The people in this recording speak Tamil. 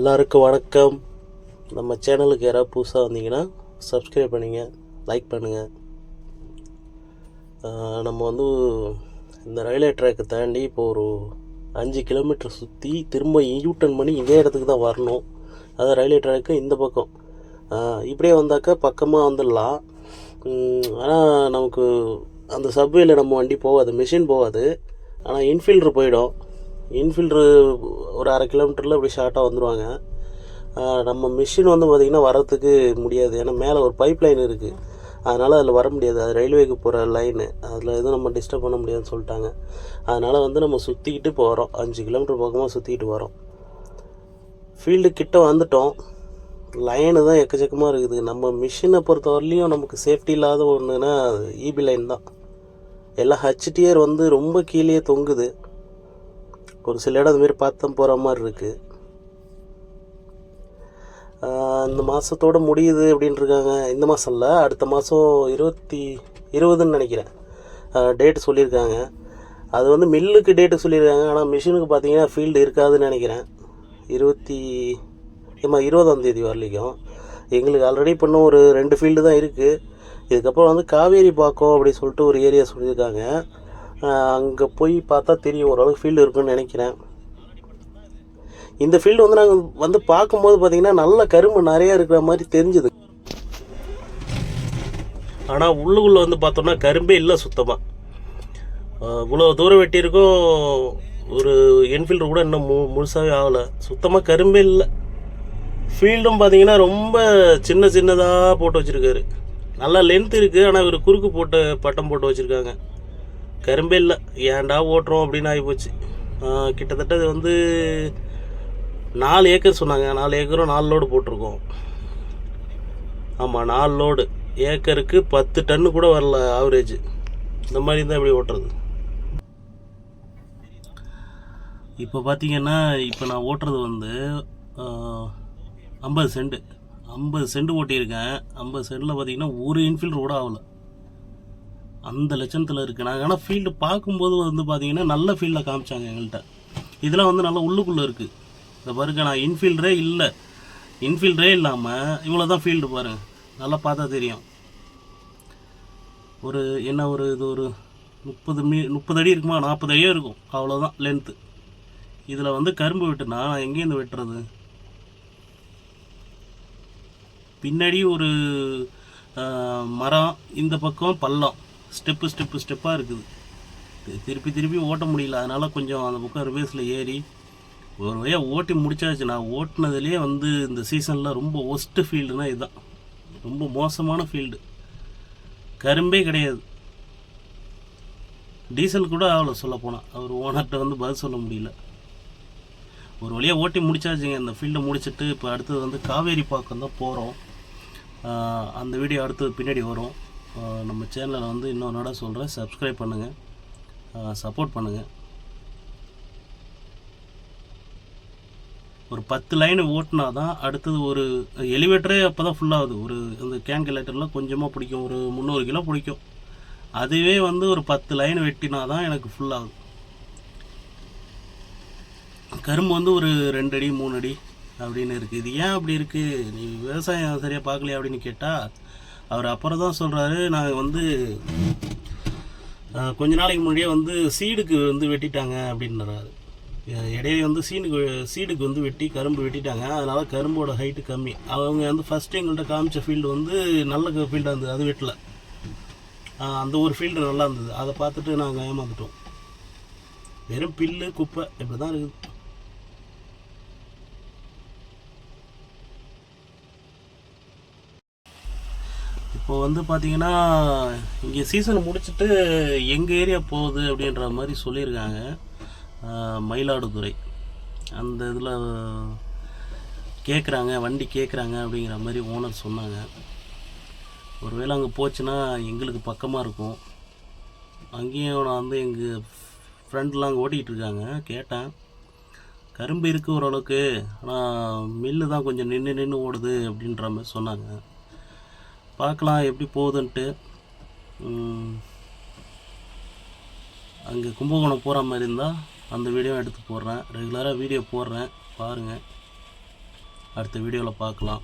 எல்லாருக்கும் வணக்கம். நம்ம சேனலுக்கு யாராவது புதுசாக வந்தீங்கன்னா சப்ஸ்கிரைப் பண்ணுங்கள் லைக் பண்ணுங்கள் நம்ம வந்து இந்த ரயில்வே ட்ராக்கை தாண்டி இப்போ ஒரு அஞ்சு கிலோமீட்டர் சுற்றி திரும்ப யூட்டன் பண்ணி இதே இடத்துக்கு தான் வரணும். அதான் ரயில்வே ட்ராக்கு இந்த பக்கம். இப்படியே வந்தாக்கா பக்கமாக வந்துடலாம். ஆனால் நமக்கு அந்த சப்வேயில் நம்ம வண்டி போகாது மிஷின் போகாது. ஆனால் இன்ஃபீல்டர் போயிடும். இன்ஃபீல்டரு ஒரு அரை கிலோமீட்டரில் இப்படி ஷார்ட்டாக வந்துடுவாங்க நம்ம மிஷின் வந்து பார்த்திங்கன்னா வரத்துக்கு முடியாது. ஏன்னா மேலே ஒரு பைப் லைன் இருக்குது அதனால் அதில் வர முடியாது. அது ரயில்வேக்கு போகிற லைனு அதில் எதுவும் நம்ம டிஸ்டர்ப் பண்ண முடியாதுன்னு சொல்லிட்டாங்க. அதனால் வந்து நம்ம சுற்றிக்கிட்டு போகிறோம் அஞ்சு கிலோமீட்டர் பக்கமாக சுற்றிக்கிட்டு வரோம் ஃபீல்டு கிட்டே வந்துட்டோம். லைனு தான் எக்கச்சக்கமாக இருக்குது. நம்ம மிஷினை பொறுத்த வரலையும் நமக்கு சேஃப்டி இல்லாத ஒன்றுனா இபி லைன் தான். எல்லாம் ஹச்டிஆர் வந்து ரொம்ப கீழே தொங்குது. ஒரு சில இடம் அதுமாரி பார்த்தம் போகிற மாதிரி இருக்குது இந்த மாதத்தோட முடியுது அப்படின்ட்டுருக்காங்க இந்த மாதம் இல்லை அடுத்த மாதம் இருபத்தி இருபதுன்னு நினைக்கிறேன். டேட்டு சொல்லியிருக்காங்க. அது வந்து மில்லுக்கு டேட்டு சொல்லியிருக்காங்க. ஆனால் மிஷினுக்கு பார்த்தீங்கன்னா ஃபீல்டு இருக்காதுன்னு நினைக்கிறேன். இருபத்தி ஏமா இருபதாம் தேதி வரலைக்கும். எங்களுக்கு ஆல்ரெடி இப்போ இன்னும் ஒரு ரெண்டு ஃபீல்டு தான் இருக்குது இதுக்கப்புறம் வந்து காவேரி பாக்கம் அப்படி சொல்லிட்டு ஒரு ஏரியா சொல்லியிருக்காங்க. அங்கே போய் பார்த்தா தெரியும் ஓரளவுக்கு ஃபீல்டு இருக்குன்னு நினைக்கிறேன். இந்த ஃபீல்டு வந்து நாங்கள் வந்து பார்க்கும்போது பார்த்தீங்கன்னா நல்ல கரும்பு நிறையா இருக்கிற மாதிரி தெரிஞ்சுது. ஆனால் உள்ளுக்குள்ளே வந்து பார்த்தோம்னா கரும்பே இல்லை சுத்தமாக இவ்வளோ தூரம் வெட்டியிருக்கோம் ஒரு என்ஃபீல்டு கூட இன்னும் மு முழுசாகவே ஆகலை. சுத்தமாக கரும்பே இல்லை. ஃபீல்டும் பார்த்தீங்கன்னா ரொம்ப சின்ன சின்னதாக போட்டு வச்சுருக்காரு. நல்லா லென்த் இருக்குது ஆனால் இவர் குறுக்கு போட்டு பட்டம் போட்டு வச்சுருக்காங்க. கரும்பே இல்லை. ஏன்டா ஓட்டுறோம் அப்படின்னு ஆகிப்போச்சு. கிட்டத்தட்ட இது வந்து நாலு ஏக்கர் சொன்னாங்க. நாலு ஏக்கரும் நாலு லோடு போட்டிருக்கோம். ஆமாம் நாலு லோடு. ஏக்கருக்கு பத்து டன்னு கூட வரல ஆவரேஜ் இந்த மாதிரி தான் இப்படி ஓட்டுறது? இப்போ பார்த்தீங்கன்னா இப்போ நான் ஓட்டுறது வந்து ஐம்பது சென்ட் ஐம்பது சென்ட் ஓட்டியிருக்கேன். ஐம்பது சென்டில் பார்த்தீங்கன்னா ஒரு இன்ஃபீல்டு கூட ஆகலை. அந்த லட்சணத்தில் இருக்குது நாங்கள் ஆனால் ஃபீல்டு பார்க்கும்போது வந்து பார்த்தீங்கன்னா நல்ல ஃபீல்டில் காமிச்சாங்க எங்கள்கிட்ட இதெல்லாம் வந்து நல்லா உள்ளுக்குள்ளே இருக்குது இந்த பாருங்க நான் இன்ஃபீல்டரே இல்லை. இன்ஃபீல்டரே இல்லாமல் இவ்வளோ தான் ஃபீல்டு பாருங்கள் நல்லா பார்த்தா தெரியும். ஒரு என்ன ஒரு இது ஒரு முப்பது மீ முப்பது அடி இருக்குமா? நாற்பது அடியே இருக்கும். அவ்வளோதான் லென்த்து இதில் வந்து கரும்பு வெட்டுனா நான் எங்கேருந்து வெட்டுறது? பின்னாடி ஒரு மரம் இந்த பக்கம் பள்ளம். ஸ்டெப்பு ஸ்டெப்பு ஸ்டெப்பாக இருக்குது. திருப்பி திருப்பி ஓட்ட முடியல. அதனால் கொஞ்சம் அந்த பக்கம் ரிவேஸில் ஏறி ஒரு வழியாக ஓட்டி முடிச்சாச்சு. நான் ஓட்டினதுலேயே வந்து இந்த சீசனில் ரொம்ப ஒஸ்ட்டு ஃபீல்டுனா இதுதான். ரொம்ப மோசமான ஃபீல்டு கரும்பே கிடையாது. டீசல் கூட ஆகலை சொல்ல போனால் அவர் ஓனர்கிட்ட வந்து பதில் சொல்ல முடியல. ஒரு வழியாக ஓட்டி முடிச்சாச்சுங்க. இந்த ஃபீல்டை முடிச்சுட்டு இப்போ அடுத்தது வந்து காவேரி பாக்கம் தான் போகிறோம் அந்த வீடியோ அடுத்தது பின்னாடி வரும். நம்ம சேனலில் வந்து இன்னொரு நட சொல்கிறேன் சப்ஸ்கிரைப் பண்ணுங்கள் சப்போர்ட் பண்ணுங்கள் ஒரு பத்து லைன் ஓட்டினா தான் அடுத்தது ஒரு எலிவேட்டரே அப்போ தான் ஃபுல்லாகுது ஒரு இந்த கேங்கலேட்டரில் கொஞ்சமாக பிடிக்கும். ஒரு முந்நூறு கிலோ பிடிக்கும். அதுவே வந்து ஒரு பத்து லைன் வெட்டினா தான் எனக்கு ஃபுல்லாகுது கரும்பு வந்து ஒரு ரெண்டு அடி மூணு அடி அப்படின்னு இருக்குது இது ஏன் அப்படி இருக்குது நீ விவசாயம் சரியாக பார்க்கலையா அப்படின்னு கேட்டால் அவர் அப்புறம் தான் சொல்கிறாரு நாங்கள் வந்து கொஞ்ச நாளைக்கு முன்னாடியே வந்து சீடுக்கு வந்து வெட்டிட்டாங்க அப்படின்றாரு. அஹ், இடையில வந்து சீனுக்கு சீடுக்கு வந்து வெட்டி கரும்பு வெட்டிட்டாங்க. அதனால் கரும்போட ஹைட்டு கம்மி. அவங்க வந்து ஃபஸ்ட்டு எங்கள்கிட்ட காமிச்ச ஃபீல்டு வந்து நல்ல ஃபீல்டாக இருந்தது. அது வெட்டல. அந்த ஒரு ஃபீல்டு நல்லா இருந்தது. அதை பார்த்துட்டு நாங்கள் ஏமாந்துட்டோம். வெறும் பில்லு குப்பை இப்படி தான் இருக்குது. இப்போ வந்து பார்த்தீங்கன்னா இங்கே சீசன் முடிச்சுட்டு எங்கள் ஏரியா போகுது அப்படின்ற மாதிரி சொல்லியிருக்காங்க. மயிலாடுதுறை. அந்த இதில் கேட்குறாங்க வண்டி கேட்குறாங்க அப்படிங்கிற மாதிரி ஓனர் சொன்னாங்க. ஒருவேளை அங்கே போச்சுன்னா எங்களுக்கு பக்கமாக இருக்கும். அங்கேயும் நான் வந்து எங்கள் ஃப்ரெண்ட்லாம் அங்கே ஓட்டிகிட்டு இருக்காங்க. கேட்டேன். கரும்பு இருக்குது ஓரளவுக்கு. ஆனால் மில்லு தான் கொஞ்சம் நின்று நின்று ஓடுது அப்படின்ற மாதிரி சொன்னாங்க. பார்க்கலாம் எப்படி போகுதுன்ட்டு. அங்கே கும்பகோணம் போகிற மாதிரி இருந்தால் அந்த வீடியோ எடுத்து போடுறேன். ரெகுலராக வீடியோ போடுறேன். பாருங்கள் அடுத்த வீடியோவில் பார்க்கலாம்.